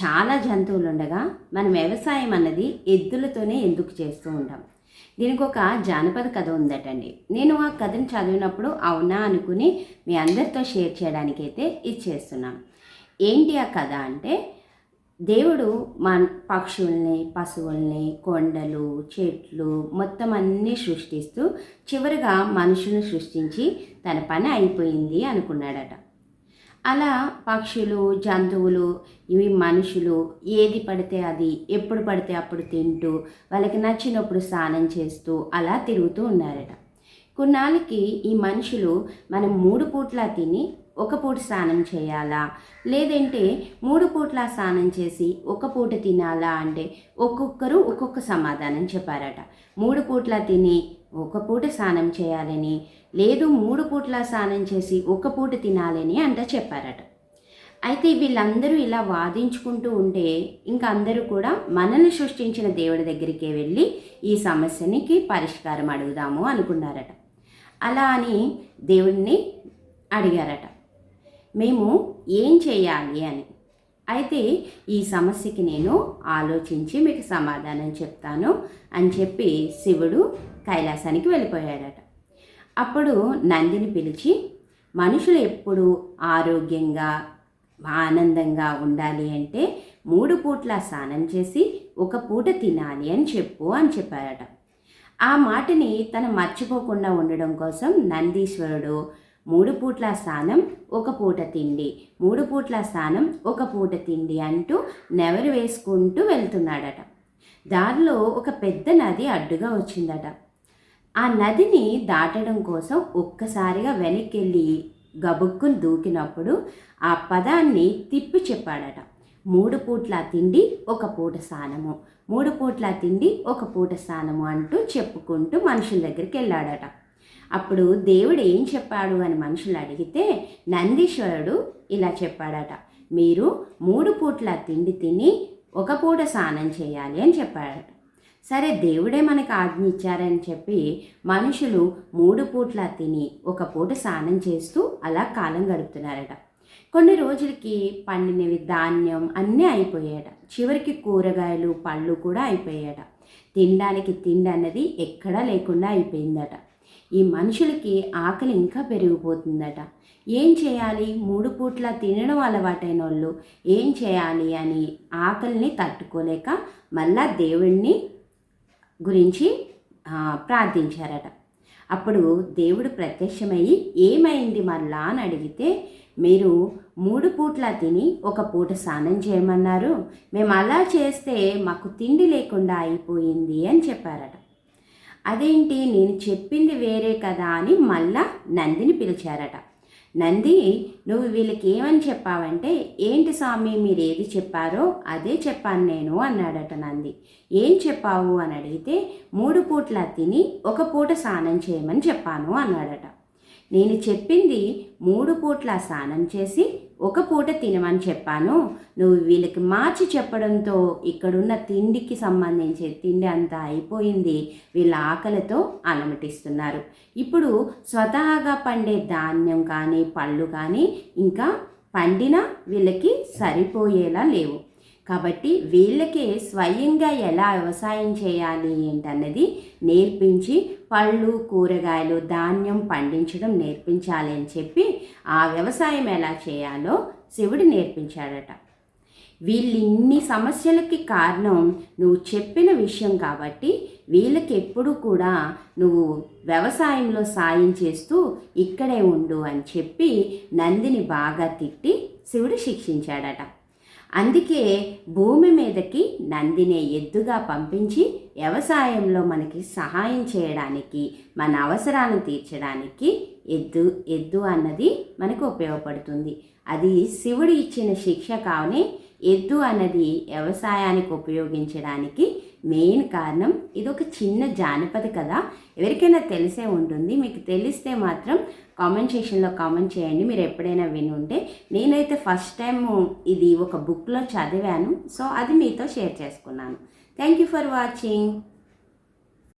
చాలా జంతువులు ఉండగా మనం వ్యవసాయం అన్నది ఎద్దులతోనే ఎందుకు చేస్తూ ఉంటాం. దీనికి ఒక జానపద కథ ఉందటండి. నేను ఆ కథను చదివినప్పుడు అవునా అనుకుని మీ అందరితో షేర్ చేయడానికైతే ఇది ఏంటి ఆ కథ అంటే దేవుడు మన పక్షుల్ని పశువుల్ని కొండలు చెట్లు మొత్తం అన్నీ సృష్టిస్తూ చివరిగా మనుషులను సృష్టించి తన పని అయిపోయింది అనుకున్నాడట. అలా పక్షులు జంతువులు ఇవి మనుషులు ఏది పడితే అది ఎప్పుడు పడితే అప్పుడు తింటూ వాళ్ళకి నచ్చినప్పుడు స్నానం చేస్తూ అలా తిరుగుతూ ఉన్నారట. కొన్నాళ్ళకి ఈ మనుషులు మనం మూడు పూట్ల తిని ఒక పూట స్నానం చేయాలా? లేదంటే మూడు పూట్ల స్నానం చేసి ఒక పూట తినాలా అంటే ఒక్కొక్కరు ఒక్కొక్క సమాధానం చెప్పారట. మూడు పూట్ల తిని ఒక పూట స్నానం చేయాలని లేదు మూడు పూట్ల స్నానం చేసి ఒక పూట తినాలని అంట చెప్పారట. అయితే వీళ్ళందరూ ఇలా వాదించుకుంటూ ఉంటే ఇంకా అందరూ కూడా మనల్ని సృష్టించిన దేవుడి దగ్గరికే వెళ్ళి ఈ సమస్యనికి పరిష్కారం అడుగుదాము అనుకున్నారట. అలా అని దేవుడిని అడిగారట. మేము ఏం చేయాలి అని. అయితే ఈ సమస్యకి నేను ఆలోచించి మీకు సమాధానం చెప్తాను అని చెప్పి శివుడు కైలాసానికి వెళ్ళిపోయాడట. అప్పుడు నందిని పిలిచి మనుషులు ఎప్పుడు ఆరోగ్యంగా ఆనందంగా ఉండాలి అంటే మూడు పూట్ల స్నానం చేసి ఒక పూట తినాలి అని చెప్పు అని చెప్పారట. ఆ మాటని తను మర్చిపోకుండా ఉండడం కోసం నందీశ్వరుడు మూడు పూట్ల స్నానం ఒక పూట తిండి. మూడు పూట్ల స్నానం ఒక పూట తిండి అంటూ నెవరు వేసుకుంటూ వెళ్తున్నాడట. దారిలో ఒక పెద్ద నది అడ్డుగా వచ్చిందట. ఆ నదిని దాటడం కోసం ఒక్కసారిగా వెనక్కి వెళ్ళి గబుక్కుని దూకినప్పుడు ఆ పదాన్ని తిప్పి చెప్పాడట. మూడు పూట్ల తిండి ఒక పూట స్నానము మూడు పూట్ల తిండి ఒక పూట స్నానము అంటూ చెప్పుకుంటూ మనుషుల దగ్గరికి వెళ్ళాడట. అప్పుడు దేవుడు ఏం చెప్పాడు అని మనుషులు అడిగితే నందీశ్వరుడు ఇలా చెప్పాడట మీరు మూడు పూట్ల తిండి తిని ఒక పూట స్నానం చేయాలి అని చెప్పాడట. సరే దేవుడే మనకు ఆజ్ఞ ఇచ్చారని చెప్పి మనుషులు మూడు పూట్ల తిని ఒక పూట స్నానం చేస్తూ అలా కాలం గడుపుతున్నారట. కొన్ని రోజులకి పండినవి ధాన్యం అన్నీ అయిపోయాయట. చివరికి కూరగాయలు పళ్ళు కూడా అయిపోయాయట. తినడానికి తిండి అన్నది ఎక్కడా లేకుండా అయిపోయిందట. ఈ మనుషులకి ఆకలి ఇంకా పెరిగిపోతుందట. ఏం చేయాలి? మూడు పూట్ల తినడం అలవాటైన వాళ్ళు ఏం చేయాలి అని ఆకలిని తట్టుకోలేక మళ్ళా దేవుణ్ణి గురించి ప్రార్థించారట. అప్పుడు దేవుడు ప్రత్యక్షమయ్యి ఏమైంది మళ్ళా అని అడిగితే మీరు మూడు పూట్ల తిని ఒక పూట స్నానం చేయమన్నారు. మేము అలా చేస్తే మాకు తిండి లేకుండా అయిపోయింది అని చెప్పారట. అదేంటి? నేను చెప్పింది వేరే కదా అని మళ్ళా నందిని పిలిచారట. నంది నువ్వు వీళ్ళకి ఏమని చెప్పావంటే ఏంటి స్వామి మీరు ఏది చెప్పారో అదే చెప్పాను నేను అన్నాడట నంది. ఏం చెప్పావు? అని అడిగితే మూడు పూట్ల తిని ఒక పూట స్నానం చేయమని చెప్పాను అన్నాడట. నేను చెప్పింది మూడు పూట్ల స్నానం చేసి ఒక పూట తినమని చెప్పాను. నువ్వు వీళ్ళకి మార్చి చెప్పడంతో ఇక్కడున్న తిండికి సంబంధించి తిండి అంతా అయిపోయింది. వీళ్ళ ఆకలితో అలమటిస్తున్నారు. ఇప్పుడు స్వతహాగా పండే ధాన్యం కానీ పళ్ళు కానీ ఇంకా పండిన వీళ్ళకి సరిపోయేలా లేవు. కాబట్టి వీళ్ళకే స్వయంగా ఎలా వ్యవసాయం చేయాలి ఏంటన్నది నేర్పించి పళ్ళు కూరగాయలు ధాన్యం పండించడం నేర్పించాలి అని చెప్పి ఆ వ్యవసాయం ఎలా చేయాలో శివుడు నేర్పించాడట. వీళ్ళిన్ని సమస్యలకి కారణం నువ్వు చెప్పిన విషయం కాబట్టి వీళ్ళకి ఎప్పుడు కూడా నువ్వు వ్యవసాయంలో సాయం చేస్తూ ఇక్కడే ఉండు అని చెప్పి నందిని బాగా తిట్టి శివుడు శిక్షించాడట. అందుకే భూమి మీదకి నందినే ఎద్దుగా పంపించి వ్యవసాయంలో మనకి సహాయం చేయడానికి మన అవసరాలను తీర్చడానికి ఎద్దు ఎద్దు అన్నది మనకు ఉపయోగపడుతుంది. అది శివుడు ఇచ్చిన శిక్ష కావని ఎద్దు అన్నది వ్యవసాయానికి ఉపయోగించడానికి మెయిన్ కారణం ఇది ఒక చిన్న జానపద కథ. ఎవరికైనా తెలిసే ఉంటుంది. మీకు తెలిస్తే మాత్రం కామెంట్ సెక్షన్లో కామెంట్ చేయండి. మీరు ఎప్పుడైనా విని ఉంటే నేనైతే ఫస్ట్ టైం ఇది ఒక బుక్లో చదివాను. సో అది మీతో షేర్ చేసుకున్నాను. Thank you for watching.